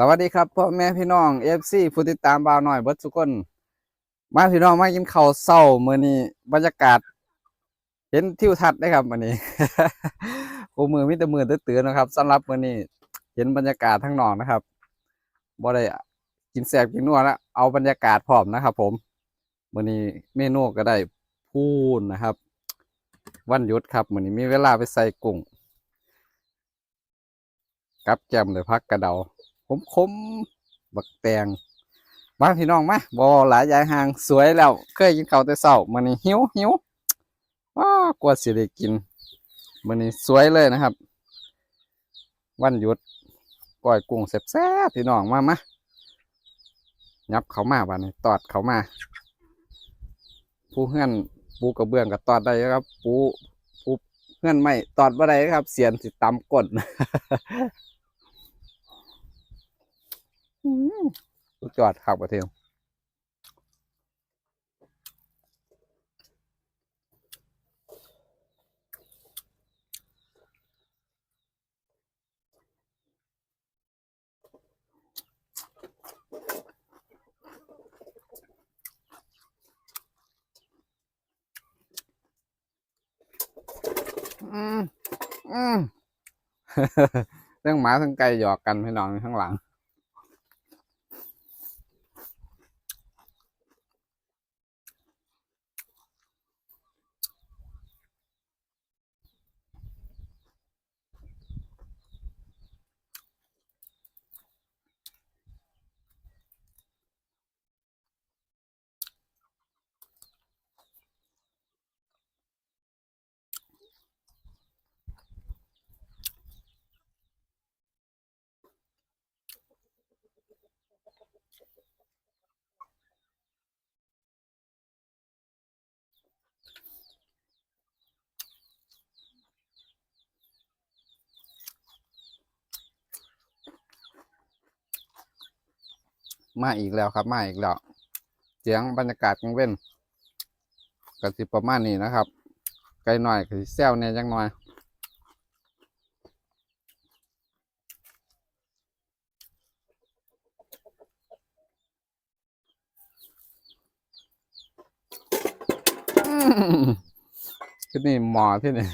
สวัสดีครับพ่อแม่พี่น้องเอฟซีผู้ติดตามบ่าวหน่อยเบิร์ดทุกคนมาพี่น้องมากินข้าวเช้ามื้อนี้บรรยากาศ เห็นทิวทัศน์ได้ครับมื้อนี้โอ้มือมีแต่มือตื้อๆนะครับสำหรับมื้อนี้เห็นบรรยากาศทั้งนอกนะครับบ่ได้กินแซ่บกินนัวแล้วเอาบรรยากาศพร้อมนะครับ ผมมื้อนี้เมนูก็ได้พูนนะครับ วันหยุดครับมื้อนี้มีเวลาไปใส่กุ้งกับแกมเลยพักกระเดา คมคมบักแตงมาพี่น้องมาบอหลายยายห่างสวยแล้ว เคยกินข้าวแต่เช้ามื้อนี้หิวหิวว้ากว่าสิได้กินมื้อนี้สวยเลยนะครับ วันหยุดปล่อยกุ้งแซ่บๆพี่น้องมามายับเขามาบ้านี้ตอดเขามา ผู้เฮือนปูกระเบื้องกับตอดได้ครับ ปูปูเฮือนไม่ตอดบ่ได้ครับ เสียนสิตำก้น สุดยอดครับประเทศอืมอืมเรื่องหมาทั้งไก่หยอกกันพี่น้องข้างหลัง มาอีกแล้วครับ มาอีกแล้วเสียงบรรยากาศกลางเว้นก็สิประมาณนี้นะครับ ไกลหน่อยก็สิแซวเนี่ยจังหน่อยอืมที่นี่หมอที่นี่